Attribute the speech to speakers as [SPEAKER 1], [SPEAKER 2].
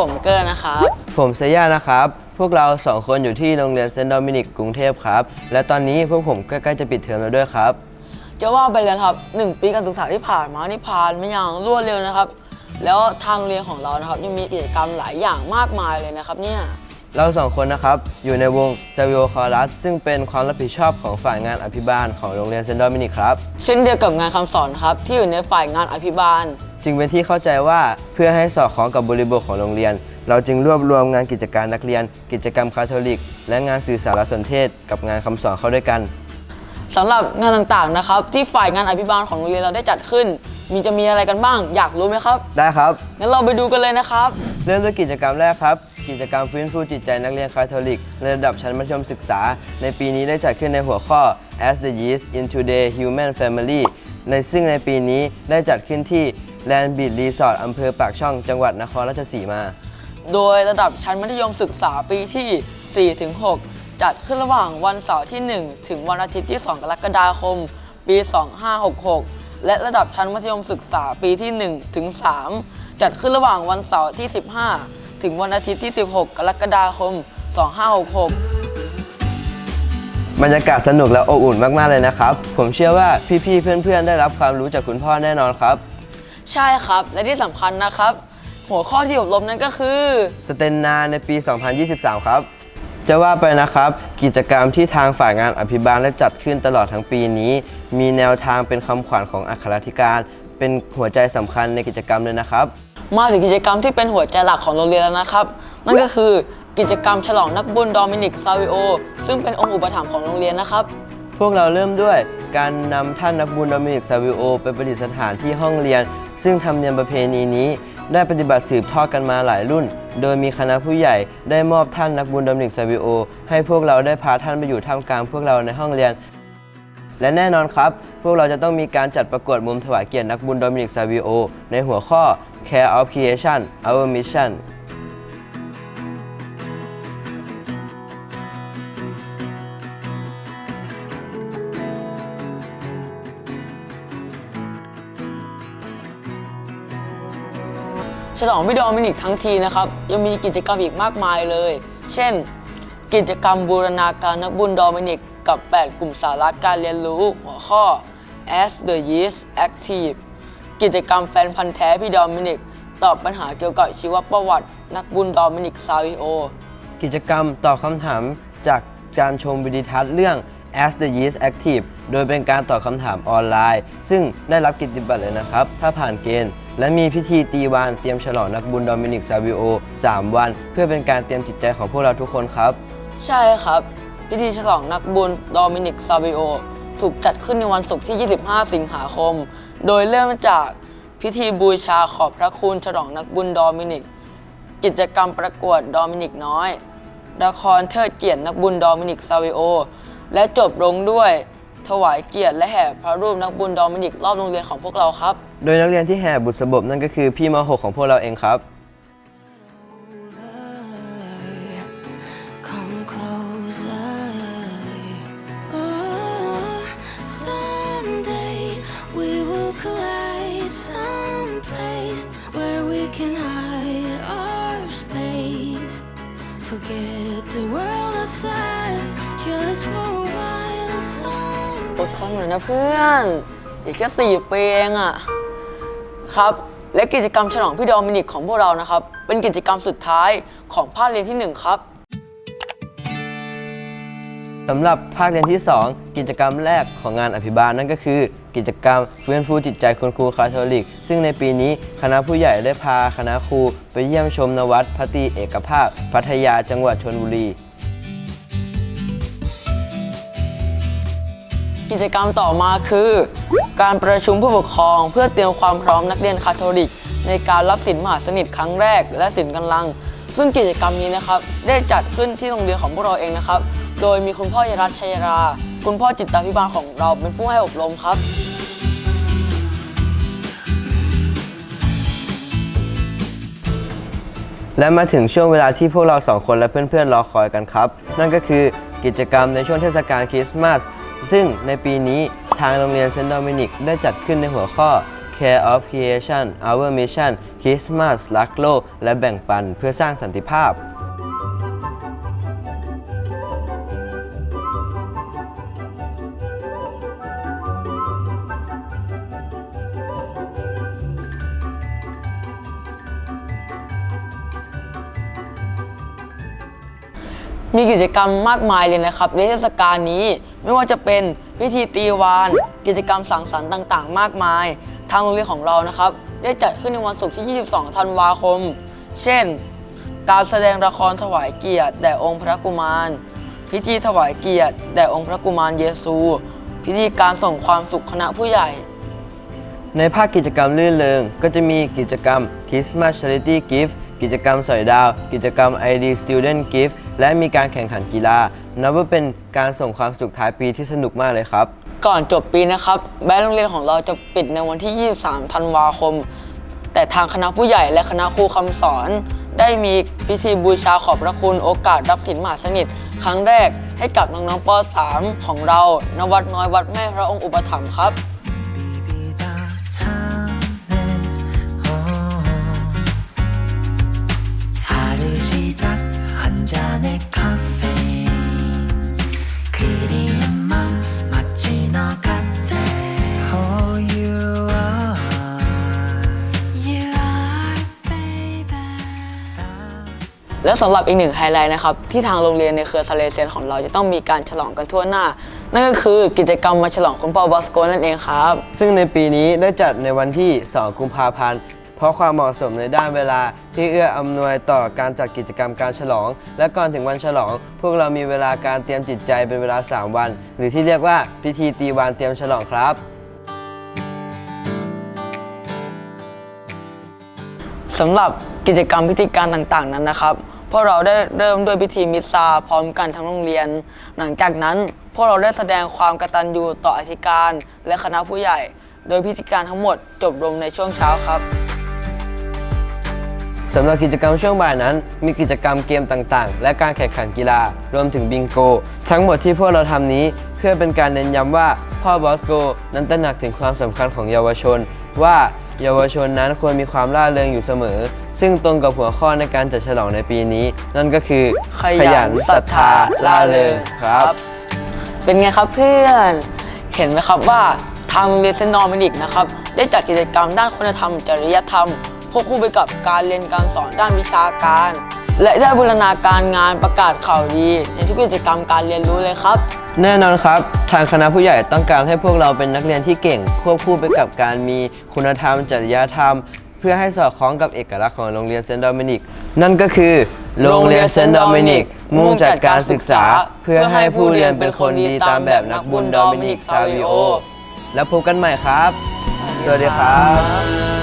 [SPEAKER 1] ผมเกอร์นะครับ
[SPEAKER 2] ผมเซย่านะครับ พวกเราสองคนอยู่ที่โรงเรียนเซนต์โดมินิกกรุงเทพครับ และตอนนี้พวกผมก็ใกล้จะปิดเทอมแล้วด้วยครับ
[SPEAKER 1] จะว่าไปเลยนะครับหนึ่งปีการศึกษาที่ผ่านมานี่ผ่านไม่อย่างรวดเร็วนะครับ แล้วทางโรงเรียนของเรานะครับยังมีกิจกรรมหลายอย่างมากมายเลยนะครับเนี่ย
[SPEAKER 2] เราสองคนนะครับ อยู่ในวงซาวิโอคอรัสซึ่งเป็นความรับผิดชอบของฝ่ายงานอภิบาลของโรงเรียนเซนต์โดมินิกครับ
[SPEAKER 1] เช่นเดียวกับงานคำสอนครับที่อยู่ในฝ่ายงานอภิบาล
[SPEAKER 2] จึงเป็นที่เข้าใจว่าเพื่อให้สอดคล้องกับบริบทของโรงเรียน เราจึงรวบรวมงานกิจการนักเรียน กิจกรรมคาทอลิก และงานสื่อสารสนเทศ กับงานคำสอนเข้าด้วยกัน
[SPEAKER 1] สำหรับงานต่างๆนะครับ ที่ฝ่ายงานอภิบาลของโรงเรียนเราได้จัดขึ้น มีจะมีอะไรกันบ้าง อยากรู้ไหมครับ
[SPEAKER 2] ได้ครับ
[SPEAKER 1] งั้นเราไปดูกันเลยนะครับ
[SPEAKER 2] เริ่มด้วยกิจกรรมแรกครับ กิจกรรมฟื้นฟูจิตใจนักเรียนคาทอลิกในระดับชั้นมัธยมศึกษา ในปีนี้ได้จัดขึ้นในหัวข้อ As the Yeast into the Human Family ในซึ่งในปีนี้ได้จัดขึ้นที่ Land Beach Resort อำเภอปากช่องจังหวัดนครราชสีมา
[SPEAKER 1] โดยระดับชั้นมัธยมศึกษาปีที่4ถึง6จัดขึ้นระหว่างวันเสาร์ที่ 1 ถึงวันอาทิตย์ที่ 2 กรกฎาคม ปี 2566 และระดับชั้นมัธยมศึกษาปีที่ 1 ถึง 3 จัดขึ้นระหว่างวันเสาร์ที่ 15 ถึงวันอาทิตย์ที่ 16 กรกฎาคม 2566
[SPEAKER 2] บรรยากาศสนุกและอบอุ่นมาก ๆ เลยนะครับ ผมเชื่อว่าพี่ ๆ เพื่อน ๆ ได้รับความรู้จากคุณพ่อแน่นอนครับ
[SPEAKER 1] ใช่ครับ และที่สำคัญนะครับ หัวข้อที่อบรมนั้นก็คือ
[SPEAKER 2] สเตนนาในปี 2023 ครับ จะว่าไปนะครับ กิจกรรมที่ทางฝ่ายงานอภิบาลได้จัดขึ้นตลอดทั้งปีนี้ มีแนวทางเป็นคำขวัญของอัครธิการ เป็นหัวใจสำคัญในกิจกรรมเลยนะครับ
[SPEAKER 1] มาถึงกิจกรรมที่เป็นหัวใจหลักของโรงเรียนแล้วนะครับ นั่นก็คือกิจกรรมฉลองนักบุญโดมินิกซาวิโอ ซึ่งเป็นองค์อุปถัมภ์ของโรงเรียนนะครับ
[SPEAKER 2] พวกเราเริ่มด้วยการนำท่านนักบุญโดมินิกซาวิโอ ไปประดิษฐานที่ห้องเรียน ซึ่งธรรมเนียมประเพณีนี้ ได้ปฏิบัติสืบทอดกันมาหลายรุ่น โดยมีคณะผู้ใหญ่ได้มอบท่านนักบุญดมินิกซาวิโอ ให้พวกเราได้พาท่านไปอยู่ท่ามกลางพวกเราในห้องเรียน และแน่นอนครับ พวกเราจะต้องมีการจัดประกวดมุมถวายเกียรตินักบุญดอมินิกซาวิโอ ในหัวข้อ Care of Creation Our Mission
[SPEAKER 1] ฉลองพี่โดมินิกทั้งทีนะครับ ยังมีกิจกรรมอีกมากมายเลย เช่น กิจกรรมบูรณาการนักบุญโดมินิก กับ 8 กลุ่มสาระการเรียนรู้หัวข้อ As the Yeast Active กิจกรรมแฟนพันธ์แท้พี่โดมินิก ตอบปัญหาเกี่ยวกับชีวประวัติ นักบุญโดมินิกซาวิโอ
[SPEAKER 2] กิจกรรมตอบคำถามจากการชมวิดีทัศน์เรื่อง As the Yeast Active โดยเป็นการตอบคำถามออนไลน์ ซึ่งได้รับกิตติบัตรเลยนะครับ ถ้าผ่านเกณฑ์ และมีพิธีตีวานเตรียมฉลองนักบุญโดมินิกซาวิโอ 3 วัน เพื่อเป็นการเตรียมจิตใจของพวกเราทุกคนครับ
[SPEAKER 1] ใช่ครับ พิธีฉลองนักบุญโดมินิกซาวิโอ ถูกจัดขึ้นในวันศุกร์ที่ 25 สิงหาคม โดยเริ่มจากพิธีบูชาขอบพระคุณฉลองนักบุญโดมินิก กิจกรรมประกวดโดมินิกน้อยละครเทิดเกียรตินักบุญโดมินิกซาวิโอ และจบลงด้วย ถวายเกียรติและแห่พระรูปนักบุญโดมินิกรอบโรงเรียนของพวกเราครับ
[SPEAKER 2] โดยนักเรียนที่แห่บุษบกนั่นก็คือพี่ม .6 ของพวกเราเองครับ
[SPEAKER 3] Come closer. Oh, someday we will collide someplace where we can hide our space. Forget the world outside just for a while.
[SPEAKER 1] อดทนหน่อยนะเพื่อน อีกแค่สี่ปีเองอะครับและกิจกรรมฉลองพี่โดมินิกของพวกเรานะครับ เป็นกิจกรรมสุดท้ายของภาคเรียนที่หนึ่งครับ
[SPEAKER 2] สำหรับภาคเรียนที่ 2 กิจกรรมแรกของงานอภิบาลนั่นก็คือ กิจกรรมฟื้นฟูจิตใจคุณครูคาทอลิก ซึ่งในปีนี้คณะผู้ใหญ่ได้พาคณะครูไปเยี่ยมชมนวัดพระตรีเอกภาพ พัทยาจังหวัดชนบุรี
[SPEAKER 1] กิจกรรมต่อมาคือ การประชุมผู้ปกครองเพื่อเตรียมความพร้อมนักเรียนคาทอลิก ในการรับสินมหาสนิทครั้งแรก และสินกำลัง ซึ่งกิจกรรมนี้นะครับ ได้จัดขึ้นที่โรงเรียนของพวกเราเองนะครับ โดยมีคุณพ่อยรัตน์ชัยรา คุณพ่อจิตตาพิบาลของเราเป็นผู้ให้อบรมครับ
[SPEAKER 2] และมาถึงช่วงเวลาที่พวกเราสองคนและเพื่อนๆรอคอยกันครับ นั่นก็คือกิจกรรมในช่วงเทศกาลคริสต์มาส ซึ่งในปีนี้ทางโรงเรียนเซนต์โดมินิกได้จัดขึ้นในหัวข้อ Care of Creation Our Mission คริสต์มาสรักโลก และแบ่งปันเพื่อสร้างสันติภาพ
[SPEAKER 1] มีกิจกรรมมากมายเลยนะครับในเทศกาลนี้ ไม่ว่าจะเป็นพิธีตีวาน กิจกรรมสังสรรค์ต่าง ๆ มากมาย ทางโรงเรียนของเรานะครับ ได้จัดขึ้นในวันศุกร์ที่ 22 ธันวาคม เช่น การแสดงละครถวายเกียรติแด่องค์พระกุมาร พิธีถวายเกียรติแด่องค์พระกุมารเยซู พิธีการส่งความสุขคณะผู้ใหญ่
[SPEAKER 2] ในภาคกิจกรรมลื่นเริงก็จะมีกิจกรรม Christmas Charity Gift กิจกรรมสอยดาว กิจกรรม ID Student Gift และมีการแข่งขันกีฬา นับว่าเป็นการส่งความสุขท้ายปีที่สนุกมากเลยครับ
[SPEAKER 1] ก่อนจบปีนะครับแม้โรงเรียนของเราจะปิดในวันที่ 23 ธันวาคม แต่ทางคณะผู้ใหญ่และคณะครูคำสอน ได้มีพิธีบูชาขอบพระคุณโอกาสรับสินมหาสนิท ครั้งแรกให้กับน้องๆป .3 ของเรา ณ วัดน้อยวัดแม่พระองค์อุปถัมภ์ครับ และสำหรับอีกหนึ่งไฮไลท์นะครับที่ทางโรงเรียนในเครือซาเลเซียนของเราจะต้องมีการฉลองกันทั่วหน้า นั่นก็คือกิจกรรมมาฉลองคุณพ่อบอสโกนั่นเองครับ
[SPEAKER 2] ซึ่งในปีนี้ได้จัดในวันที่ 2 กุมภาพันธ์ เพราะความเหมาะสมในด้านเวลาที่เอื้ออำนวยต่อการจัดกิจกรรมการฉลอง และก่อนถึงวันฉลอง พวกเรามีเวลาการเตรียมจิตใจเป็นเวลา 3 วัน หรือที่เรียกว่าพิธีตีวานเตรียมฉลองครับ
[SPEAKER 1] สำหรับกิจกรรมพิธีการต่างๆนั้นนะครับ พวกเราได้เริ่มด้วยพิธีมิสซาพร้อมกันทั้งโรงเรียน หลังจากนั้นพวกเราได้แสดงความกตัญญูต่ออธิการ และคณะผู้ใหญ่ โดยพิธีการทั้งหมดจบลงในช่วงเช้าครับ
[SPEAKER 2] สำหรับกิจกรรมช่วงบ่ายนั้น มีกิจกรรมเกมต่างๆ และการแข่งขันกีฬารวมถึงบิงโก ทั้งหมดที่พวกเราทำนี้ เพื่อเป็นการเน้นย้ำว่าพ่อบอสโก นั้นตระหนักถึงความสำคัญของเยาวชน ว่า เยาวชนนั้นควรมีความร่าเริงอยู่เสมอ ซึ่งตรงกับหัวข้อในการจัดฉลองในปีนี้ นั่นก็คือ
[SPEAKER 1] ขยันศรัทธาล่าเริงครับ เป็นไงครับเพื่อน เห็นไหมครับว่าทางโรงเรียนเซนต์ดอมินิกนะครับ ได้จัดกิจกรรมด้านคุณธรรม จริยธรรมควบคู่ไปกับการเรียนการสอนด้านวิชาการ และได้บูรณาการงานประกาศข่าวดี ในทุกกิจกรรมการเรียนรู้เลยครับ
[SPEAKER 2] แน่นอนครับ ทางคณะผู้ใหญ่ต้องการให้พวกเราเป็นนักเรียนที่เก่ง ควบคู่ไปกับการมีคุณธรรม จริยธรรม เพื่อให้สอดคล้องกับเอกลักษณ์ของโรงเรียนเซนต์โดมินิก นั่นก็คือ โรงเรียนเซนต์โดมินิก มุ่งจัดการศึกษา เพื่อให้ผู้เรียนเป็นคนดีตามแบบนักบุญโดมินิกซาวิโอ แล้วพบกันใหม่ครับ สวัสดีครับ